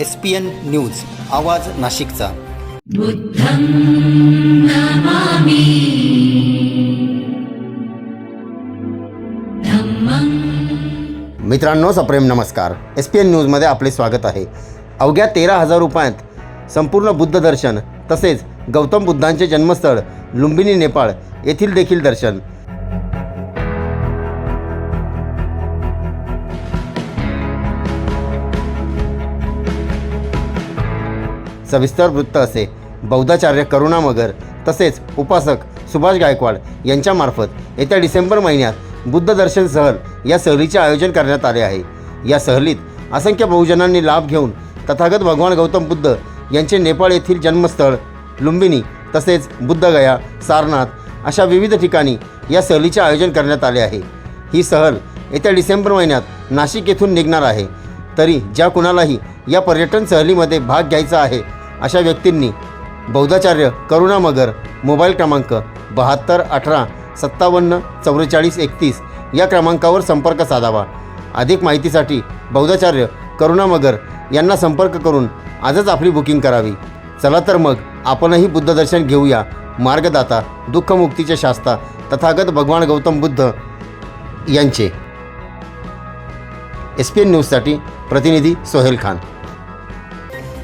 S P N news आवाज नाशिकचा. बुद्धं नमामि। धम्मं। मित्रांनो सप्रेम नमस्कार. एस पी एन न्यूजमध्ये आपले स्वागत आहे. अवघ्या तेरा हजार रुपयात संपूर्ण बुद्ध दर्शन तसेच गौतम बुद्धांचे जन्मस्थळ लुंबिनी नेपाळ येथील देखील दर्शन. सविस्तर वृत्त असे. बौद्धाचार्य करुणा मगर तसेच उपासक सुभाष गायकवाड यांच्यामार्फत येत्या डिसेंबर महिन्यात बुद्ध दर्शन सहल या सहलीचे आयोजन करण्यात आले आहे. या सहलीत असंख्य बहुजनांनी लाभ घेऊन तथागत भगवान गौतम बुद्ध यांचे नेपाळ येथील जन्मस्थळ लुंबिनी तसेच बुद्धगया सारनाथ अशा विविध ठिकाणी या सहलीचे आयोजन करण्यात आले आहे. ही सहल येत्या डिसेंबर महिन्यात नाशिक येथून निघणार आहे. तरी ज्या कुणालाही या पर्यटन सहलीमध्ये भाग घ्यायचा आहे अशा व्यक्तींनी बौद्धाचार्य करुणा मगर मोबाईल क्रमांक बहात्तर अठरा सत्तावन्न चौवेचाळीस एकतीस या क्रमांकावर संपर्क साधावा. अधिक माहितीसाठी बौद्धाचार्य करुणा मगर यांना संपर्क करून आजच आपली बुकिंग करावी. चला तर मग आपणही बुद्धदर्शन घेऊया. मार्गदाता दुःखमुक्तीचे शास्ता तथागत भगवान गौतम बुद्ध यांचे. एस पी एन न्यूजसाठी प्रतिनिधी सोहेल खान.